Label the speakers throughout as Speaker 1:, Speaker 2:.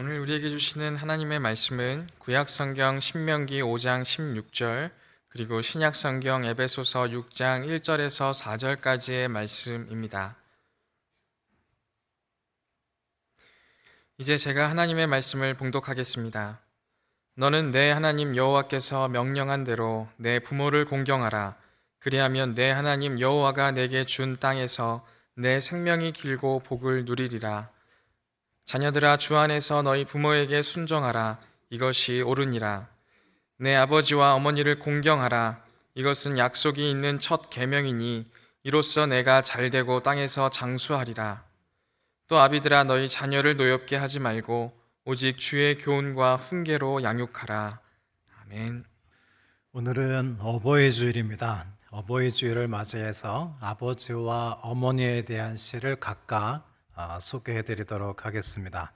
Speaker 1: 오늘 우리에게 주시는 하나님의 말씀은 구약 성경 신명기 5장 16절 그리고 신약 성경 에베소서 6장 1절에서 4절까지의 말씀입니다. 이제 제가 하나님의 말씀을 봉독하겠습니다. 너는 내 하나님 여호와께서 명령한 대로 내 부모를 공경하라. 그리하면 내 하나님 여호와가 내게 준 땅에서 내 생명이 길고 복을 누리리라. 자녀들아 주 안에서 너희 부모에게 순종하라. 이것이 옳으니라. 내 아버지와 어머니를 공경하라. 이것은 약속이 있는 첫 계명이니 이로써 내가 잘되고 땅에서 장수하리라. 또 아비들아 너희 자녀를 노엽게 하지 말고 오직 주의 교훈과 훈계로 양육하라. 아멘.
Speaker 2: 오늘은 어버이 주일입니다. 어버이 주일을 맞이해서 아버지와 어머니에 대한 시를 각각 아, 소개해 드리도록 하겠습니다.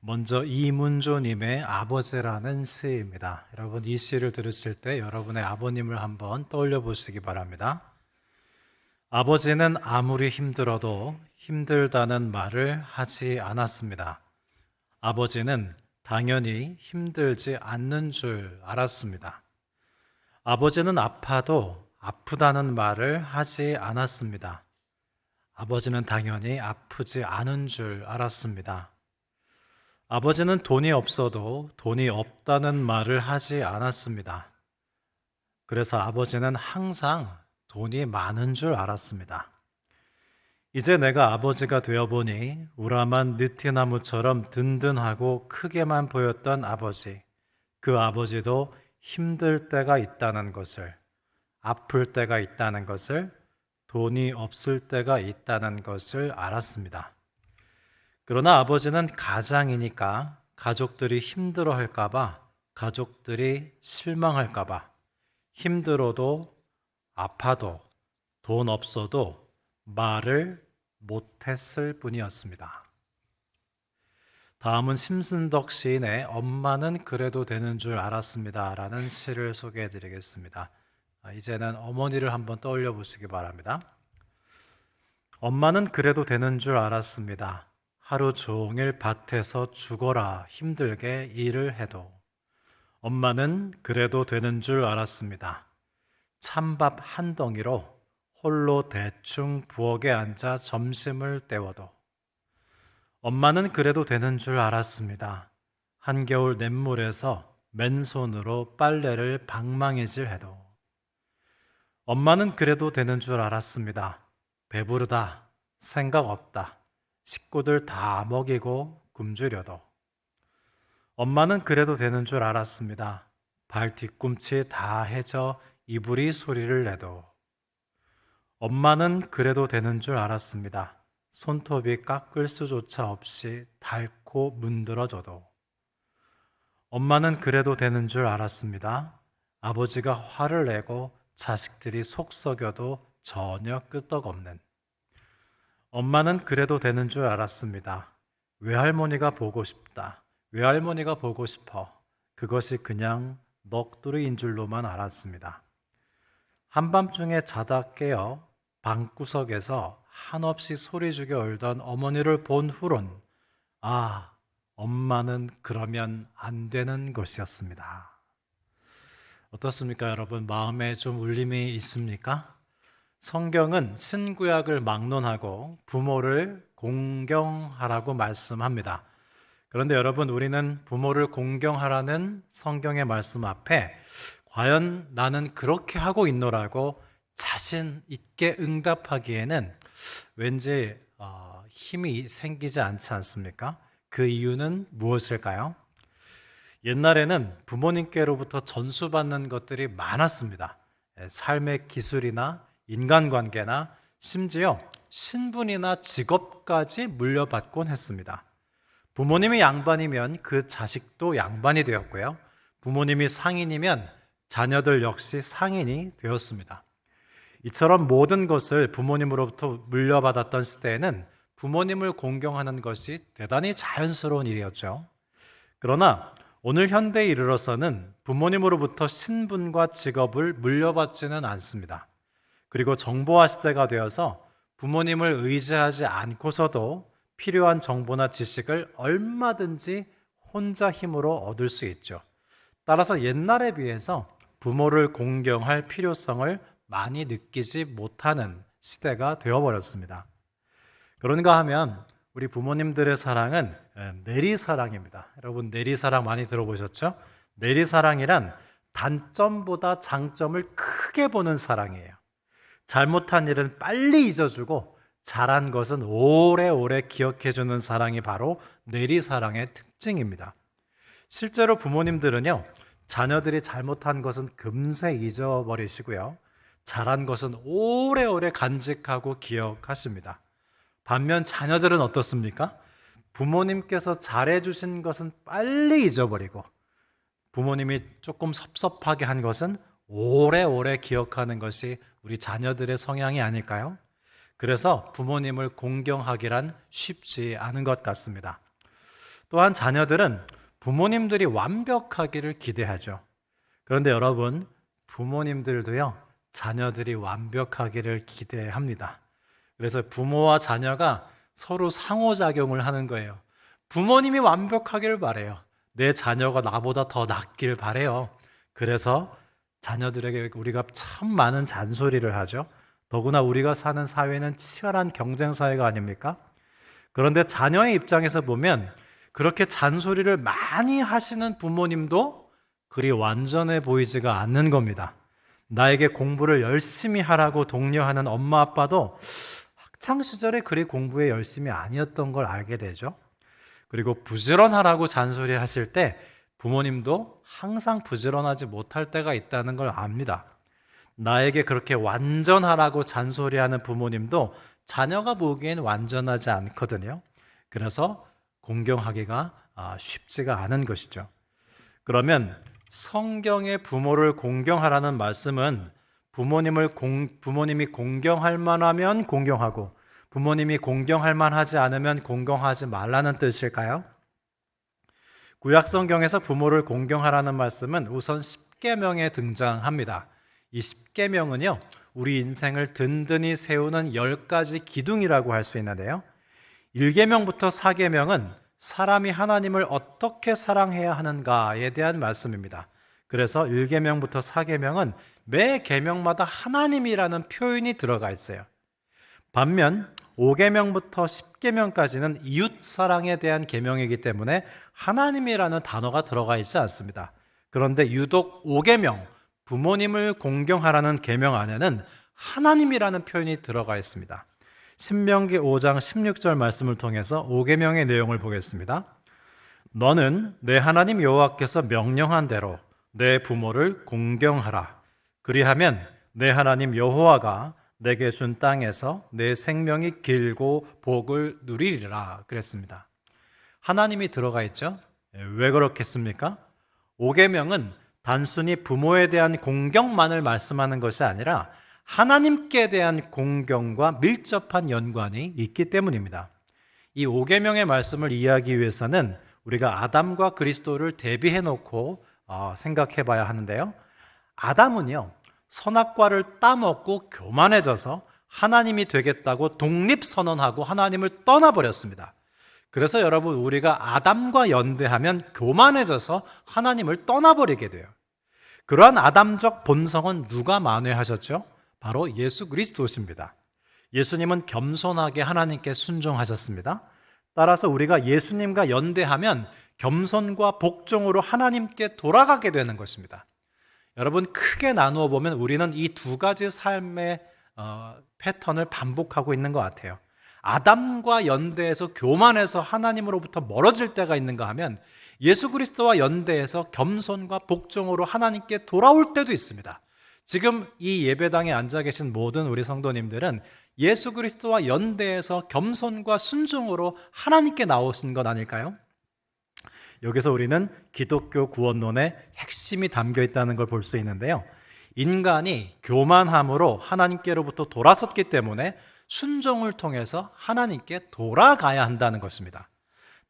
Speaker 2: 먼저 이문조님의 아버지라는 시입니다. 여러분 이 시를 들으실 때 여러분의 아버님을 한번 떠올려 보시기 바랍니다. 아버지는 아무리 힘들어도 힘들다는 말을 하지 않았습니다. 아버지는 당연히 힘들지 않는 줄 알았습니다. 아버지는 아파도 아프다는 말을 하지 않았습니다. 아버지는 당연히 아프지 않은 줄 알았습니다. 아버지는 돈이 없어도 돈이 없다는 말을 하지 않았습니다. 그래서 아버지는 항상 돈이 많은 줄 알았습니다. 이제 내가 아버지가 되어보니 우람한 느티나무처럼 든든하고 크게만 보였던 아버지, 그 아버지도 힘들 때가 있다는 것을, 아플 때가 있다는 것을, 돈이 없을 때가 있다는 것을 알았습니다. 그러나 아버지는 가장이니까 가족들이 힘들어 할까봐, 가족들이 실망할까봐, 힘들어도 아파도 돈 없어도 말을 못했을 뿐이었습니다. 다음은 심순덕 시인의 엄마는 그래도 되는 줄 알았습니다. 라는 시를 소개해 드리겠습니다. 아, 이제는 어머니를 한번 떠올려 보시기 바랍니다. 엄마는 그래도 되는 줄 알았습니다. 하루 종일 밭에서 죽어라 힘들게 일을 해도. 엄마는 그래도 되는 줄 알았습니다. 찬밥 한 덩이로 홀로 대충 부엌에 앉아 점심을 때워도 엄마는 그래도 되는 줄 알았습니다. 한겨울 냇물에서 맨손으로 빨래를 방망이질 해도 엄마는 그래도 되는 줄 알았습니다. 배부르다, 생각 없다, 식구들 다 먹이고 굶주려도 엄마는 그래도 되는 줄 알았습니다. 발 뒤꿈치 다 해져 이불이 소리를 내도 엄마는 그래도 되는 줄 알았습니다. 손톱이 깎을 수조차 없이 닳고 문드러져도 엄마는 그래도 되는 줄 알았습니다. 아버지가 화를 내고 자식들이 속 썩여도 전혀 끄떡없는 엄마는 그래도 되는 줄 알았습니다. 외할머니가 보고 싶다. 외할머니가 보고 싶어. 그것이 그냥 넋두리인 줄로만 알았습니다. 한밤중에 자다 깨어 방구석에서 한없이 소리 죽여 울던 어머니를 본 후론 아, 엄마는 그러면 안 되는 것이었습니다. 어떻습니까, 여러분? 마음에 좀 울림이 있습니까? 성경은 신구약을 막론하고 부모를 공경하라고 말씀합니다. 그런데 여러분, 우리는 부모를 공경하라는 성경의 말씀 앞에 과연 나는 그렇게 하고 있노라고 자신 있게 응답하기에는 왠지 어, 힘이 생기지 않지 않습니까? 그 이유는 무엇일까요? 옛날에는 부모님께로부터 전수받는 것들이 많았습니다. 예, 삶의 기술이나 인간관계나 심지어 신분이나 직업까지 물려받곤 했습니다. 부모님이 양반이면 그 자식도 양반이 되었고요. 부모님이 상인이면 자녀들 역시 상인이 되었습니다. 이처럼 모든 것을 부모님으로부터 물려받았던 시대에는 부모님을 공경하는 것이 대단히 자연스러운 일이었죠. 그러나 오늘 현대에 이르러서는 부모님으로부터 신분과 직업을 물려받지는 않습니다. 그리고 정보화 시대가 되어서 부모님을 의지하지 않고서도 필요한 정보나 지식을 얼마든지 혼자 힘으로 얻을 수 있죠. 따라서 옛날에 비해서 부모를 공경할 필요성을 많이 느끼지 못하는 시대가 되어버렸습니다. 그런가 하면 우리 부모님들의 사랑은 예, 내리사랑입니다. 여러분 내리사랑 많이 들어보셨죠? 내리사랑이란 단점보다 장점을 크게 보는 사랑이에요. 잘못한 일은 빨리 잊어주고 잘한 것은 오래오래 기억해주는 사랑이 바로 내리사랑의 특징입니다. 실제로 부모님들은요, 자녀들이 잘못한 것은 금세 잊어버리시고요, 잘한 것은 오래오래 간직하고 기억하십니다. 반면 자녀들은 어떻습니까? 부모님께서 잘해주신 것은 빨리 잊어버리고, 부모님이 조금 섭섭하게 한 것은 오래오래 기억하는 것이 우리 자녀들의 성향이 아닐까요? 그래서 부모님을 공경하기란 쉽지 않은 것 같습니다. 또한 자녀들은 부모님들이 완벽하기를 기대하죠. 그런데 여러분, 부모님들도요, 자녀들이 완벽하기를 기대합니다. 그래서 부모와 자녀가 서로 상호작용을 하는 거예요. 부모님이 완벽하기를 바래요. 내 자녀가 나보다 더 낫길 바래요. 그래서 자녀들에게 우리가 참 많은 잔소리를 하죠. 더구나 우리가 사는 사회는 치열한 경쟁 사회가 아닙니까? 그런데 자녀의 입장에서 보면 그렇게 잔소리를 많이 하시는 부모님도 그리 완전해 보이지가 않는 겁니다. 나에게 공부를 열심히 하라고 독려하는 엄마 아빠도 학창 시절에 그리 공부에 열심히 아니었던 걸 알게 되죠. 그리고 부지런하라고 잔소리 하실 때 부모님도 항상 부지런하지 못할 때가 있다는 걸 압니다. 나에게 그렇게 완전하라고 잔소리하는 부모님도 자녀가 보기엔 완전하지 않거든요. 그래서 공경하기가 아, 쉽지가 않은 것이죠. 그러면 성경의 부모를 공경하라는 말씀은 부모님을 공, 부모님이 공경할 만하면 공경하고 부모님이 공경할 만하지 않으면 공경하지 말라는 뜻일까요? 구약 성경에서 부모를 공경하라는 말씀은 우선 10계명에 등장합니다. 이 10계명은요. 우리 인생을 든든히 세우는 10가지 기둥이라고 할 수 있는데요. 1계명부터 4계명은 사람이 하나님을 어떻게 사랑해야 하는가에 대한 말씀입니다. 그래서 1계명부터 4계명은 매 계명마다 하나님이라는 표현이 들어가 있어요. 반면 5계명부터 10계명까지는 이웃 사랑에 대한 계명이기 때문에 하나님이라는 단어가 들어가 있지 않습니다. 그런데 유독 5계명 부모님을 공경하라는 계명 안에는 하나님이라는 표현이 들어가 있습니다. 신명기 5장 16절 말씀을 통해서 5계명의 내용을 보겠습니다. 너는 내 하나님 여호와께서 명령한 대로 내 부모를 공경하라. 그리하면 내 하나님 여호와가 내게 준 땅에서 내 생명이 길고 복을 누리리라 그랬습니다. 하나님이 들어가 있죠. 예, 왜 그렇겠습니까? 5계명은 단순히 부모에 대한 공경만을 말씀하는 것이 아니라 하나님께 대한 공경과 밀접한 연관이 있기 때문입니다. 이 5계명의 말씀을 이해하기 위해서는 우리가 아담과 그리스도를 대비해 놓고 어, 생각해 봐야 하는데요. 아담은요. 선악과를 따먹고 교만해져서 하나님이 되겠다고 독립선언하고 하나님을 떠나버렸습니다. 그래서 여러분, 우리가 아담과 연대하면 교만해져서 하나님을 떠나버리게 돼요. 그러한 아담적 본성은 누가 만회하셨죠? 바로 예수 그리스도십니다. 예수님은 겸손하게 하나님께 순종하셨습니다. 따라서 우리가 예수님과 연대하면 겸손과 복종으로 하나님께 돌아가게 되는 것입니다. 여러분 크게 나누어 보면 우리는 이 두 가지 삶의 어, 패턴을 반복하고 있는 것 같아요. 아담과 연대해서 교만해서 하나님으로부터 멀어질 때가 있는가 하면 예수 그리스도와 연대해서 겸손과 복종으로 하나님께 돌아올 때도 있습니다. 지금 이 예배당에 앉아 계신 모든 우리 성도님들은 예수 그리스도와 연대해서 겸손과 순종으로 하나님께 나오신 것 아닐까요? 여기서 우리는 기독교 구원론의 핵심이 담겨 있다는 걸 볼 수 있는데요. 인간이 교만함으로 하나님께로부터 돌아섰기 때문에 순종을 통해서 하나님께 돌아가야 한다는 것입니다.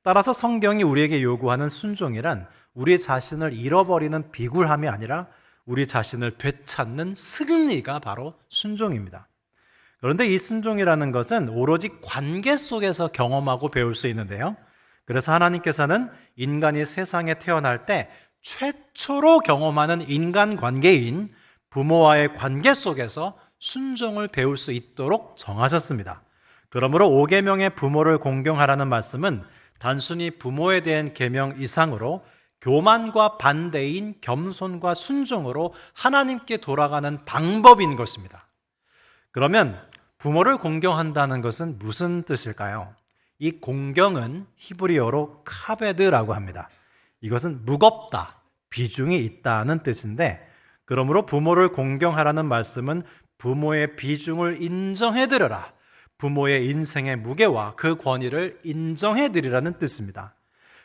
Speaker 2: 따라서 성경이 우리에게 요구하는 순종이란 우리 자신을 잃어버리는 비굴함이 아니라 우리 자신을 되찾는 승리가 바로 순종입니다. 그런데 이 순종이라는 것은 오로지 관계 속에서 경험하고 배울 수 있는데요. 그래서 하나님께서는 인간이 세상에 태어날 때 최초로 경험하는 인간 관계인 부모와의 관계 속에서 순종을 배울 수 있도록 정하셨습니다. 그러므로 5계명의 부모를 공경하라는 말씀은 단순히 부모에 대한 계명 이상으로 교만과 반대인 겸손과 순종으로 하나님께 돌아가는 방법인 것입니다. 그러면 부모를 공경한다는 것은 무슨 뜻일까요? 이 공경은 히브리어로 카베드라고 합니다. 이것은 무겁다, 비중이 있다는 뜻인데, 그러므로 부모를 공경하라는 말씀은 부모의 비중을 인정해 드려라. 부모의 인생의 무게와 그 권위를 인정해 드리라는 뜻입니다.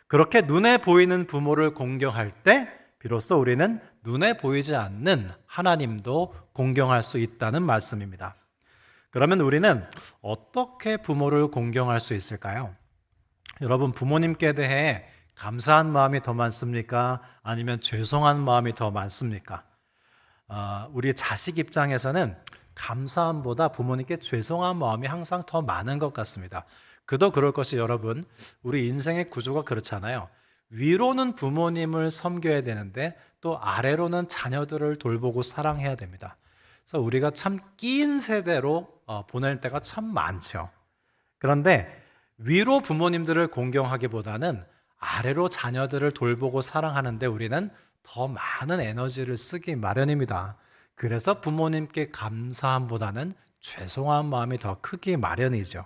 Speaker 2: 그렇게 눈에 보이는 부모를 공경할 때 비로소 우리는 눈에 보이지 않는 하나님도 공경할 수 있다는 말씀입니다. 그러면 우리는 어떻게 부모를 공경할 수 있을까요? 여러분 부모님께 대해 감사한 마음이 더 많습니까? 아니면 죄송한 마음이 더 많습니까? 아, 우리 자식 입장에서는 감사함보다 부모님께 죄송한 마음이 항상 더 많은 것 같습니다. 그도 그럴 것이 여러분, 우리 인생의 구조가 그렇잖아요. 위로는 부모님을 섬겨야 되는데 또 아래로는 자녀들을 돌보고 사랑해야 됩니다. 그래서 우리가 참 끼인 세대로 어, 보낼 때가 참 많죠. 그런데 위로 부모님들을 공경하기보다는 아래로 자녀들을 돌보고 사랑하는데 우리는 더 많은 에너지를 쓰기 마련입니다. 그래서 부모님께 감사함보다는 죄송한 마음이 더 크기 마련이죠.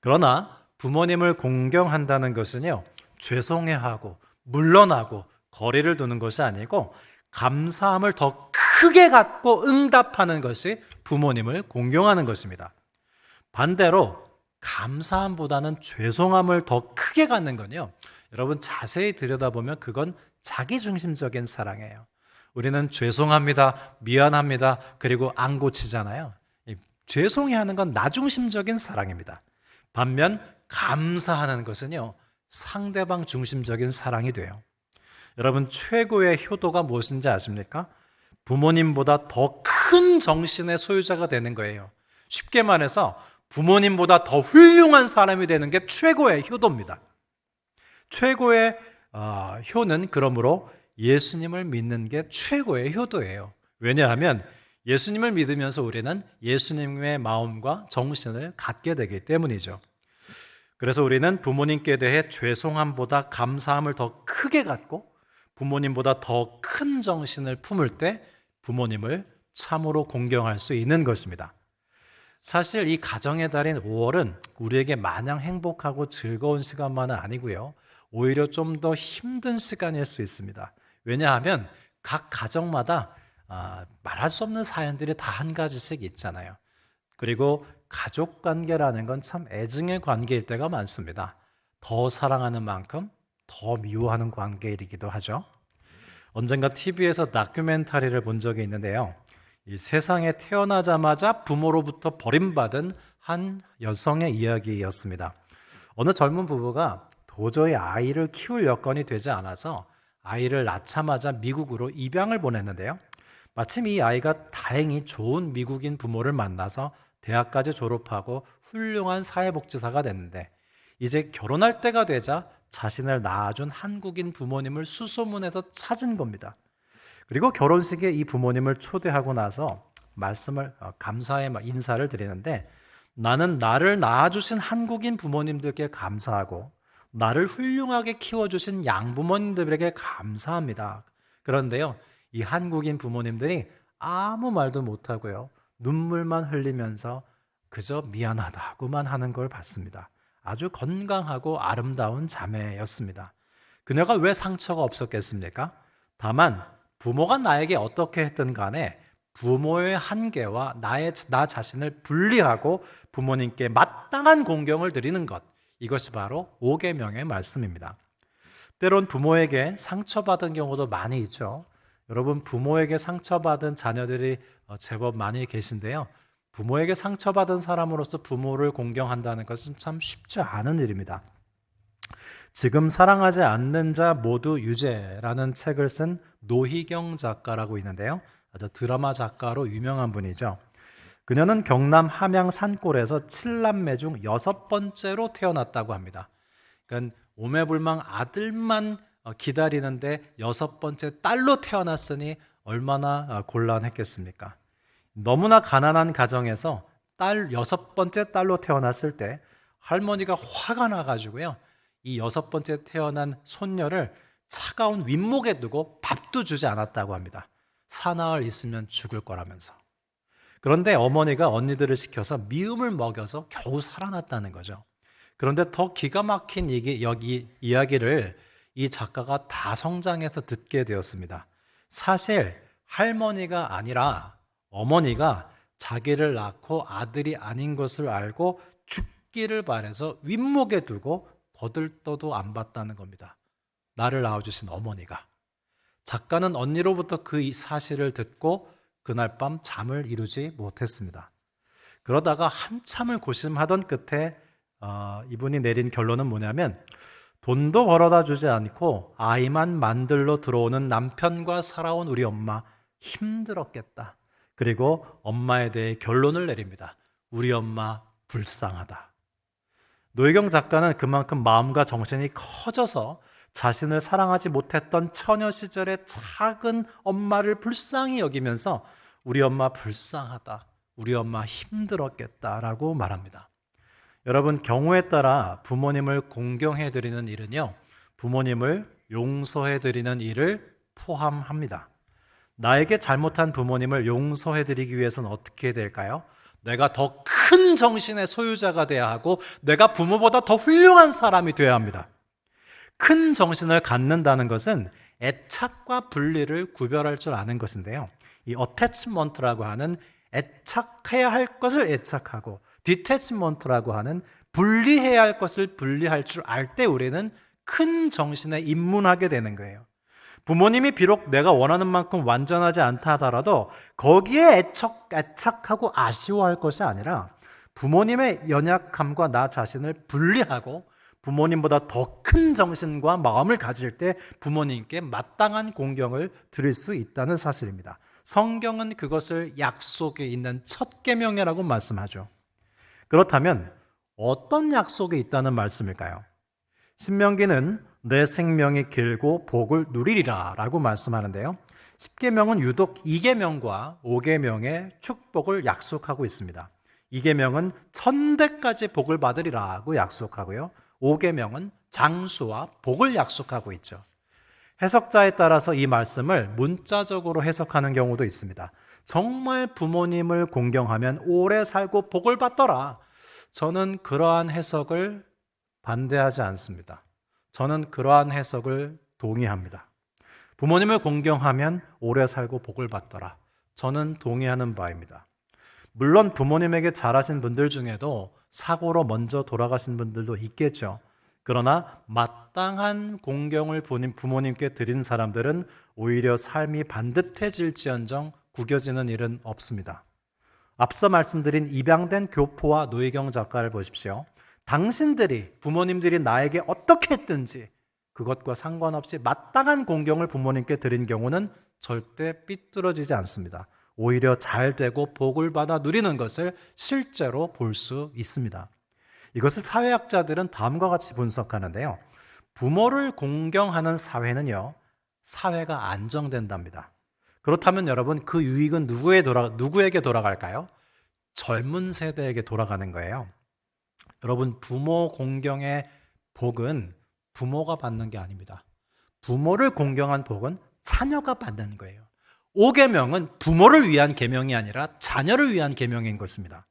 Speaker 2: 그러나 부모님을 공경한다는 것은요, 죄송해하고 물러나고 거리를 두는 것이 아니고 감사함을 더 크게 갖고 응답하는 것이 부모님을 공경하는 것입니다. 반대로 감사함보다는 죄송함을 더 크게 갖는 건요. 여러분 자세히 들여다보면 그건 자기중심적인 사랑이에요. 우리는 죄송합니다, 미안합니다, 그리고 안 고치잖아요. 이 죄송해하는 건 나중심적인 사랑입니다. 반면 감사하는 것은요 상대방 중심적인 사랑이 돼요. 여러분 최고의 효도가 무엇인지 아십니까? 부모님보다 더 큰 정신의 소유자가 되는 거예요. 쉽게 말해서 부모님보다 더 훌륭한 사람이 되는 게 최고의 효도입니다. 최고의 어, 효는 그러므로 예수님을 믿는 게 최고의 효도예요. 왜냐하면 예수님을 믿으면서 우리는 예수님의 마음과 정신을 갖게 되기 때문이죠. 그래서 우리는 부모님께 대해 죄송함보다 감사함을 더 크게 갖고 부모님보다 더 큰 정신을 품을 때 부모님을 참으로 공경할 수 있는 것입니다. 사실 이 가정의 달인 5월은 우리에게 마냥 행복하고 즐거운 시간만은 아니고요. 오히려 좀 더 힘든 시간일 수 있습니다. 왜냐하면 각 가정마다 아, 말할 수 없는 사연들이 다 한 가지씩 있잖아요. 그리고 가족 관계라는 건 참 애증의 관계일 때가 많습니다. 더 사랑하는 만큼 더 미워하는 관계이기도 하죠. 언젠가 TV에서 다큐멘터리를 본 적이 있는데요. 이 세상에 태어나자마자 부모로부터 버림받은 한 여성의 이야기였습니다. 어느 젊은 부부가 도저히 아이를 키울 여건이 되지 않아서 아이를 낳자마자 미국으로 입양을 보냈는데요. 마침 이 아이가 다행히 좋은 미국인 부모를 만나서 대학까지 졸업하고 훌륭한 사회복지사가 됐는데 이제 결혼할 때가 되자 자신을 낳아준 한국인 부모님을 수소문해서 찾은 겁니다. 그리고 결혼식에 이 부모님을 초대하고 나서 말씀을 어, 감사의 인사를 드리는데 나는 나를 낳아주신 한국인 부모님들께 감사하고 나를 훌륭하게 키워주신 양부모님들에게 감사합니다. 그런데요, 이 한국인 부모님들이 아무 말도 못하고요, 눈물만 흘리면서 그저 미안하다고만 하는 걸 봤습니다. 아주 건강하고 아름다운 자매였습니다. 그녀가 왜 상처가 없었겠습니까? 다만 부모가 나에게 어떻게 했든 간에 부모의 한계와 나의 나 자신을 분리하고 부모님께 마땅한 공경을 드리는 것 이것이 바로 5계명의 말씀입니다. 때론 부모에게 상처받은 경우도 많이 있죠. 여러분 부모에게 상처받은 자녀들이 어, 제법 많이 계신데요. 부모에게 상처받은 사람으로서 부모를 공경한다는 것은 참 쉽지 않은 일입니다. 지금 사랑하지 않는 자 모두 유죄라는 책을 쓴 노희경 작가라고 있는데요. 아주 드라마 작가로 유명한 분이죠. 그녀는 경남 함양 산골에서 칠남매 중 여섯 번째로 태어났다고 합니다. 그러니까 오매불망 아들만 어, 기다리는데 여섯 번째 딸로 태어났으니 얼마나 어, 곤란했겠습니까? 너무나 가난한 가정에서 딸 여섯 번째 딸로 태어났을 때 할머니가 화가 나가지고요. 이 여섯 번째 태어난 손녀를 차가운 윗목에 두고 밥도 주지 않았다고 합니다. 사나흘 있으면 죽을 거라면서. 그런데 어머니가 언니들을 시켜서 미움을 먹여서 겨우 살아났다는 거죠. 그런데 더 기가 막힌 이게 여기 이야기를 이 작가가 다 성장해서 듣게 되었습니다. 사실 할머니가 아니라 어머니가 자기를 낳고 아들이 아닌 것을 알고 죽기를 바래서 윗목에 두고 거들떠도 안 봤다는 겁니다. 나를 낳아주신 어머니가. 작가는 언니로부터 그이 사실을 듣고 그날 밤 잠을 이루지 못했습니다. 그러다가 한참을 고심하던 끝에 어, 이분이 내린 결론은 뭐냐면 돈도 벌어다 주지 않고 아이만 만들러 들어오는 남편과 살아온 우리 엄마 힘들었겠다. 그리고 엄마에 대해 결론을 내립니다. 우리 엄마 불쌍하다. 노혜경 작가는 그만큼 마음과 정신이 커져서 자신을 사랑하지 못했던 처녀 시절의 작은 엄마를 불쌍히 여기면서 우리 엄마 불쌍하다. 우리 엄마 힘들었겠다라고 말합니다. 여러분 경우에 따라 부모님을 공경해 드리는 일은요. 부모님을 용서해 드리는 일을 포함합니다. 나에게 잘못한 부모님을 용서해 드리기 위해서는 어떻게 될까요? 내가 더 큰 정신의 소유자가 돼야 하고 내가 부모보다 더 훌륭한 사람이 돼야 합니다. 큰 정신을 갖는다는 것은 애착과 분리를 구별할 줄 아는 것인데요. 이 attachment라고 하는 애착해야 할 것을 애착하고 detachment라고 하는 분리해야 할 것을 분리할 줄 알 때 우리는 큰 정신에 입문하게 되는 거예요. 부모님이 비록 내가 원하는 만큼 완전하지 않다 하더라도 거기에 애착, 애착하고 아쉬워할 것이 아니라 부모님의 연약함과 나 자신을 분리하고 부모님보다 더 큰 정신과 마음을 가질 때 부모님께 마땅한 공경을 드릴 수 있다는 사실입니다. 성경은 그것을 약속에 있는 첫 계명이라고 말씀하죠. 그렇다면 어떤 약속이 있다는 말씀일까요? 신명기는 내 생명이 길고 복을 누리리라 라고 말씀하는데요. 10계명은 유독 2계명과 5계명의 축복을 약속하고 있습니다. 2계명은 천대까지 복을 받으리라고 약속하고요. 5계명은 장수와 복을 약속하고 있죠. 해석자에 따라서 이 말씀을 문자적으로 해석하는 경우도 있습니다. 정말 부모님을 공경하면 오래 살고 복을 받더라. 저는 그러한 해석을 반대하지 않습니다. 저는 그러한 해석을 동의합니다. 부모님을 공경하면 오래 살고 복을 받더라. 저는 동의하는 바입니다. 물론 부모님에게 잘하신 분들 중에도 사고로 먼저 돌아가신 분들도 있겠죠. 그러나 마땅한 공경을 부모님께 드린 사람들은 오히려 삶이 반듯해질지언정 구겨지는 일은 없습니다. 앞서 말씀드린 입양된 교포와 노희경 작가를 보십시오. 당신들이 부모님들이 나에게 어떻게 했든지 그것과 상관없이 마땅한 공경을 부모님께 드린 경우는 절대 삐뚤어지지 않습니다. 오히려 잘 되고 복을 받아 누리는 것을 실제로 볼 수 있습니다. 이것을 사회학자들은 다음과 같이 분석하는데요. 부모를 공경하는 사회는요, 사회가 안정된답니다. 그렇다면 여러분, 그 유익은 누구에 돌아, 누구에게 돌아갈까요? 젊은 세대에게 돌아가는 거예요. 여러분, 부모 공경의 복은 부모가 받는 게 아닙니다. 부모를 공경한 복은 자녀가 받는 거예요. 5계명은 부모를 위한 계명이 아니라 자녀를 위한 계명인 것입니다.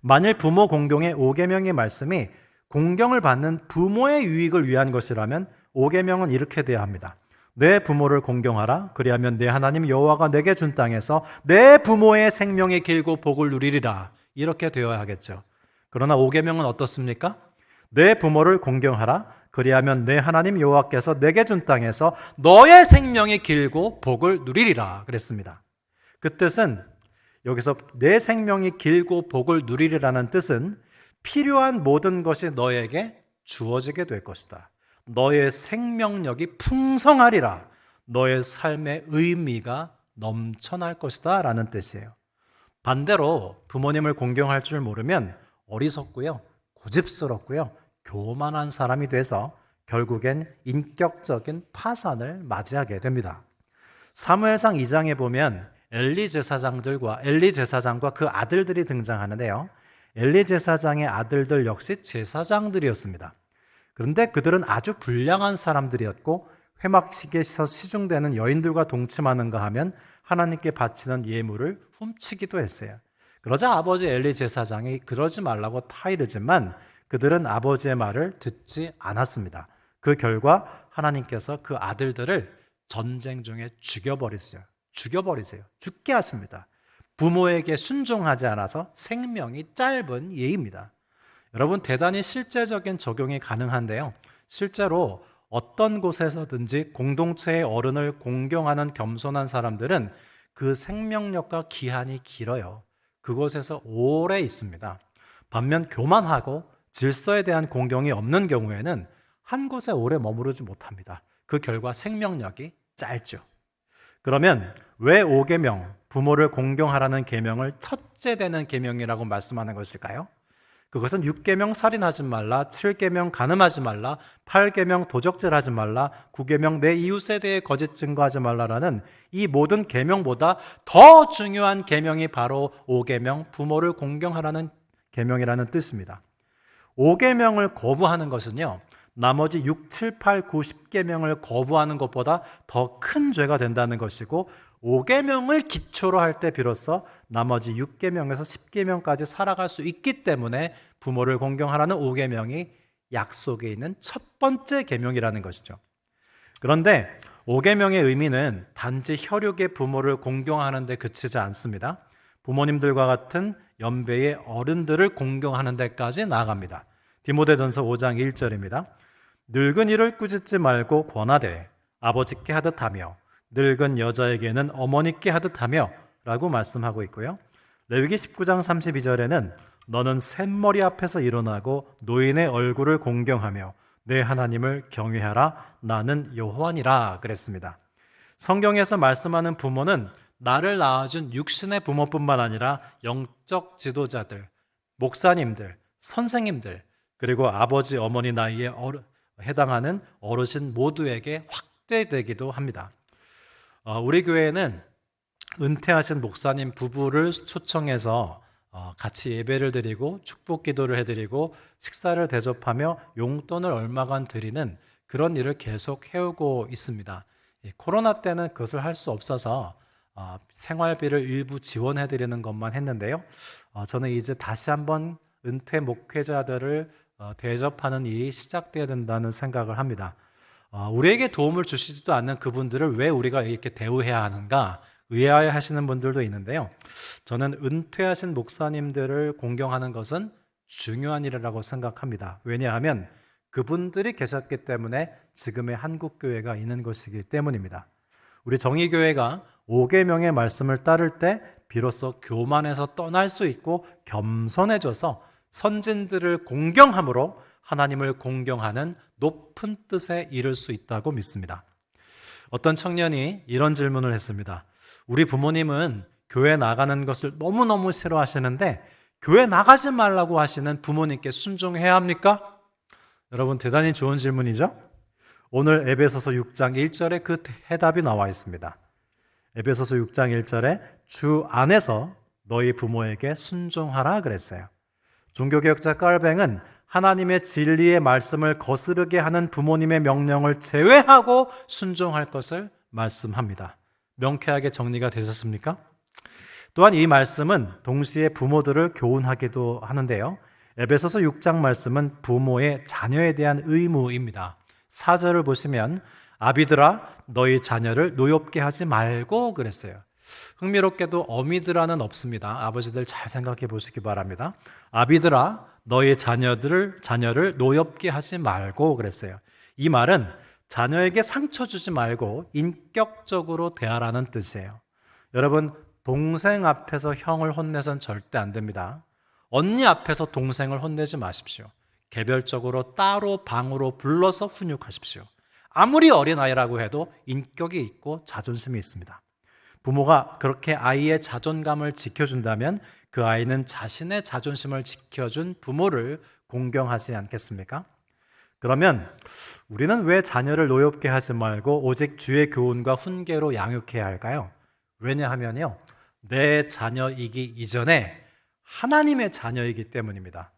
Speaker 2: 만일 부모 공경의 5계명의 말씀이 공경을 받는 부모의 유익을 위한 것이라면 5계명은 이렇게 돼야 합니다. 내 부모를 공경하라. 그리하면 내 하나님 여호와가 내게 준 땅에서 내 부모의 생명이 길고 복을 누리리라. 이렇게 되어야 하겠죠. 그러나 5계명은 어떻습니까? 내 부모를 공경하라. 그리하면 내 하나님 여호와께서 내게 준 땅에서 너의 생명이 길고 복을 누리리라 그랬습니다. 그 뜻은 여기서 내 생명이 길고 복을 누리리라는 뜻은 필요한 모든 것이 너에게 주어지게 될 것이다. 너의 생명력이 풍성하리라. 너의 삶의 의미가 넘쳐날 것이다. 라는 뜻이에요. 반대로 부모님을 공경할 줄 모르면 어리석고요. 고집스럽고요. 교만한 사람이 돼서 결국엔 인격적인 파산을 맞이하게 됩니다. 사무엘상 2장에 보면 엘리 제사장들과 엘리 제사장과 그 아들들이 등장하는데요. 엘리 제사장의 아들들 역시 제사장들이었습니다. 그런데 그들은 아주 불량한 사람들이었고 회막식에서 시중되는 여인들과 동침하는가 하면 하나님께 바치는 예물을 훔치기도 했어요. 그러자 아버지 엘리 제사장이 그러지 말라고 타이르지만 그들은 아버지의 말을 듣지 않았습니다. 그 결과 하나님께서 그 아들들을 전쟁 중에 죽여버리세요. 죽여버리세요. 죽게 하십니다. 부모에게 순종하지 않아서 생명이 짧은 예입니다. 여러분 대단히 실제적인 적용이 가능한데요. 실제로 어떤 곳에서든지 공동체의 어른을 공경하는 겸손한 사람들은 그 생명력과 기한이 길어요. 그곳에서 오래 있습니다. 반면 교만하고 질서에 대한 공경이 없는 경우에는 한 곳에 오래 머무르지 못합니다. 그 결과 생명력이 짧죠. 그러면 왜 5계명 부모를 공경하라는 계명을 첫째 되는 계명이라고 말씀하는 것일까요? 그것은 6계명 살인하지 말라, 7계명 간음하지 말라, 8계명 도적질하지 말라, 9계명 내 이웃에 대해 거짓 증거하지 말라라는 이 모든 계명보다 더 중요한 계명이 바로 5계명 부모를 공경하라는 계명이라는 뜻입니다. 5계명을 거부하는 것은요. 나머지 6, 7, 8, 9, 10계명을 거부하는 것보다 더 큰 죄가 된다는 것이고 5계명을 기초로 할 때 비로소 나머지 6계명에서 10계명까지 살아갈 수 있기 때문에 부모를 공경하라는 5계명이 약속에 있는 첫 번째 계명이라는 것이죠. 그런데 5계명의 의미는 단지 혈육의 부모를 공경하는 데 그치지 않습니다. 부모님들과 같은 연배의 어른들을 공경하는 데까지 나아갑니다. 디모데전서 5장 1절입니다. 늙은 이를 꾸짖지 말고 권하되 아버지께 하듯 하며 늙은 여자에게는 어머니께 하듯 하며 라고 말씀하고 있고요. 레위기 19장 32절에는 너는 샘머리 앞에서 일어나고 노인의 얼굴을 공경하며 내 하나님을 경외하라 나는 여호와니라 그랬습니다. 성경에서 말씀하는 부모는 나를 낳아준 육신의 부모뿐만 아니라 영적 지도자들, 목사님들, 선생님들, 그리고 아버지, 어머니 나이에 해당하는 어르신 모두에게 확대되기도 합니다. 어, 우리 교회는 은퇴하신 목사님 부부를 초청해서 어, 같이 예배를 드리고 축복 기도를 해드리고 식사를 대접하며 용돈을 얼마간 드리는 그런 일을 계속 해오고 있습니다. 이 코로나 때는 그것을 할 수 없어서 어, 생활비를 일부 지원해드리는 것만 했는데요. 어, 저는 이제 다시 한번 은퇴 목회자들을 어, 대접하는 일이 시작돼야 된다는 생각을 합니다. 어, 우리에게 도움을 주시지도 않는 그분들을 왜 우리가 이렇게 대우해야 하는가 의아해 하시는 분들도 있는데요. 저는 은퇴하신 목사님들을 공경하는 것은 중요한 일이라고 생각합니다. 왜냐하면 그분들이 계셨기 때문에 지금의 한국교회가 있는 것이기 때문입니다. 우리 정의교회가 5계명의 말씀을 따를 때 비로소 교만에서 떠날 수 있고 겸손해져서 선진들을 공경함으로 하나님을 공경하는 높은 뜻에 이를 수 있다고 믿습니다. 어떤 청년이 이런 질문을 했습니다. 우리 부모님은 교회 나가는 것을 너무너무 싫어하시는데 교회 나가지 말라고 하시는 부모님께 순종해야 합니까? 여러분 대단히 좋은 질문이죠? 오늘 에베소서 6장 1절에 그 해답이 나와 있습니다. 에베소서 6장 1절에 주 안에서 너희 부모에게 순종하라 그랬어요. 종교개혁자 깔뱅은 하나님의 진리의 말씀을 거스르게 하는 부모님의 명령을 제외하고 순종할 것을 말씀합니다. 명쾌하게 정리가 되셨습니까? 또한 이 말씀은 동시에 부모들을 교훈하기도 하는데요. 에베소서 6장 말씀은 부모의 자녀에 대한 의무입니다. 4절을 보시면 아비들아 너희 자녀를 노엽게 하지 말고 그랬어요. 흥미롭게도 어미들아는 없습니다. 아버지들 잘 생각해 보시기 바랍니다. 아비들아 너희 자녀들을 자녀를 노엽게 하지 말고 그랬어요. 이 말은 자녀에게 상처 주지 말고 인격적으로 대하라는 뜻이에요. 여러분 동생 앞에서 형을 혼내선 절대 안 됩니다. 언니 앞에서 동생을 혼내지 마십시오. 개별적으로 따로 방으로 불러서 훈육하십시오. 아무리 어린아이라고 해도 인격이 있고 자존심이 있습니다. 부모가 그렇게 아이의 자존감을 지켜준다면 그 아이는 자신의 자존심을 지켜준 부모를 공경하지 않겠습니까? 그러면 우리는 왜 자녀를 노엽게 하지 말고 오직 주의 교훈과 훈계로 양육해야 할까요? 왜냐하면요. 내 자녀이기 이전에 하나님의 자녀이기 때문입니다.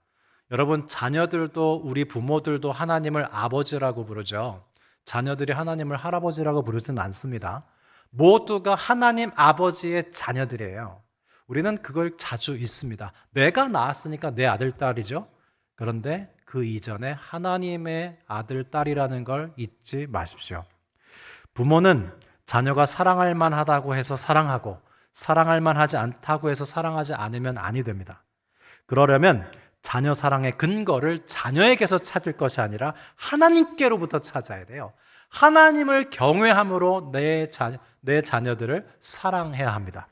Speaker 2: 여러분, 자녀들도 우리 부모들도 하나님을 아버지라고 부르죠. 자녀들이 하나님을 할아버지라고 부르진 않습니다. 모두가 하나님 아버지의 자녀들이에요. 우리는 그걸 자주 있습니다. 내가 낳았으니까 내 아들, 딸이죠. 그런데 그 이전에 하나님의 아들, 딸이라는 걸 잊지 마십시오. 부모는 자녀가 사랑할 만하다고 해서 사랑하고 사랑할 만하지 않다고 해서 사랑하지 않으면 아니 됩니다. 그러려면 자녀 사랑의 근거를 자녀에게서 찾을 것이 아니라 하나님께로부터 찾아야 돼요. 하나님을 경외함으로 내, 자, 내 자녀들을 사랑해야 합니다.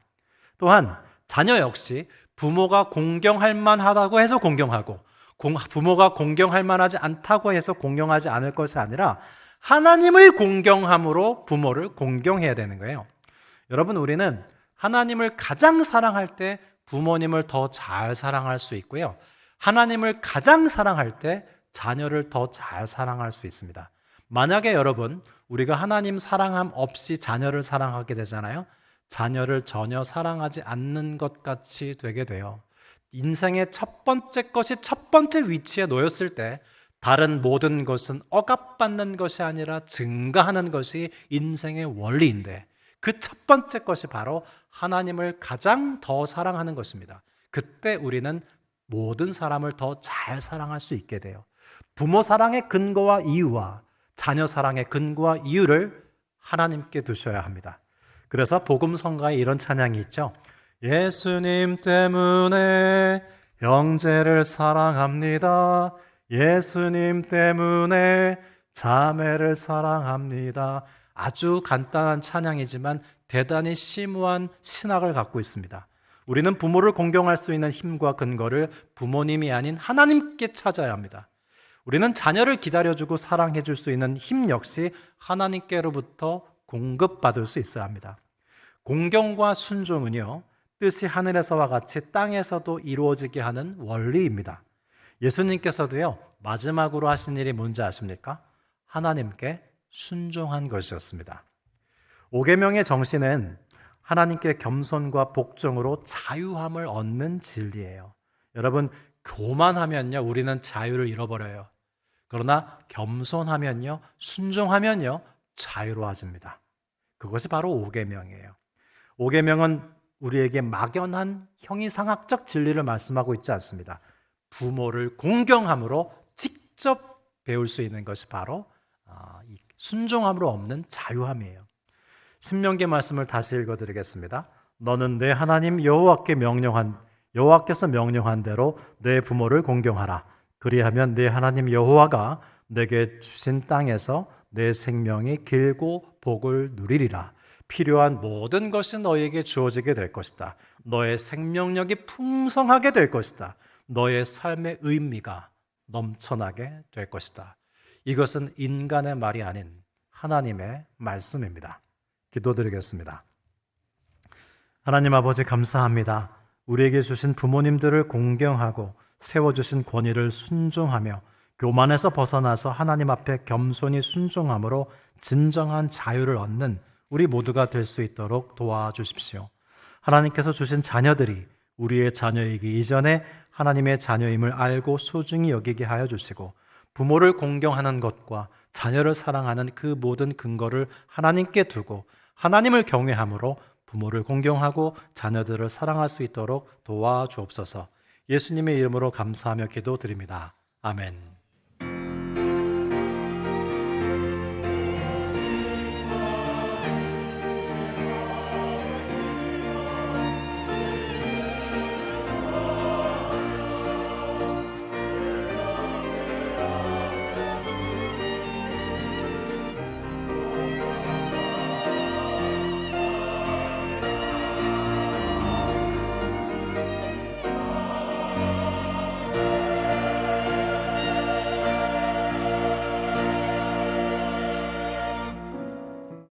Speaker 2: 또한 자녀 역시 부모가 공경할 만하다고 해서 공경하고 공- 부모가 공경할 만하지 않다고 해서 공경하지 않을 것이 아니라 하나님을 공경함으로 부모를 공경해야 되는 거예요. 여러분 우리는 하나님을 가장 사랑할 때 부모님을 더 잘 사랑할 수 있고요. 하나님을 가장 사랑할 때 자녀를 더 잘 사랑할 수 있습니다. 만약에 여러분 우리가 하나님 사랑함 없이 자녀를 사랑하게 되잖아요. 자녀를 전혀 사랑하지 않는 것 같이 되게 돼요. 인생의 첫 번째 것이 첫 번째 위치에 놓였을 때 다른 모든 것은 억압받는 것이 아니라 증가하는 것이 인생의 원리인데 그 첫 번째 것이 바로 하나님을 가장 더 사랑하는 것입니다. 그때 우리는 모든 사람을 더 잘 사랑할 수 있게 돼요. 부모 사랑의 근거와 이유와 자녀 사랑의 근거와 이유를 하나님께 두셔야 합니다. 그래서 복음 성가에 이런 찬양이 있죠. 예수님 때문에 형제를 사랑합니다. 예수님 때문에 자매를 사랑합니다. 아주 간단한 찬양이지만 대단히 심오한 신학을 갖고 있습니다. 우리는 부모를 공경할 수 있는 힘과 근거를 부모님이 아닌 하나님께 찾아야 합니다. 우리는 자녀를 기다려주고 사랑해줄 수 있는 힘 역시 하나님께로부터 공급받을 수 있어야 합니다. 공경과 순종은요, 뜻이 하늘에서와 같이 땅에서도 이루어지게 하는 원리입니다. 예수님께서도요, 마지막으로 하신 일이 뭔지 아십니까? 하나님께 순종한 것이었습니다. 오계명의 정신은 하나님께 겸손과 복종으로 자유함을 얻는 진리예요. 여러분, 교만하면요, 우리는 자유를 잃어버려요. 그러나 겸손하면요, 순종하면요, 자유로워집니다. 그것이 바로 오계명이에요. 오계명은 우리에게 막연한 형이상학적 진리를 말씀하고 있지 않습니다. 부모를 공경함으로 직접 배울 수 있는 것이 바로 아, 이 순종함으로 없는 자유함이에요. 신명기 말씀을 다시 읽어드리겠습니다. 너는 내 하나님 여호와께 명령한 여호와께서 명령한 대로 내 부모를 공경하라. 그리하면 내 하나님 여호와가 내게 주신 땅에서 내 생명이 길고 복을 누리리라. 필요한 모든 것이 너에게 주어지게 될 것이다. 너의 생명력이 풍성하게 될 것이다. 너의 삶의 의미가 넘쳐나게 될 것이다. 이것은 인간의 말이 아닌 하나님의 말씀입니다. 기도드리겠습니다. 하나님 아버지 감사합니다. 우리에게 주신 부모님들을 공경하고 세워주신 권위를 순종하며 교만에서 벗어나서 하나님 앞에 겸손히 순종함으로 진정한 자유를 얻는 우리 모두가 될 수 있도록 도와주십시오. 하나님께서 주신 자녀들이 우리의 자녀이기 이전에 하나님의 자녀임을 알고 소중히 여기게 하여 주시고 부모를 공경하는 것과 자녀를 사랑하는 그 모든 근거를 하나님께 두고 하나님을 경외함으로 부모를 공경하고 자녀들을 사랑할 수 있도록 도와주옵소서. 예수님의 이름으로 감사하며 기도드립니다. 아멘.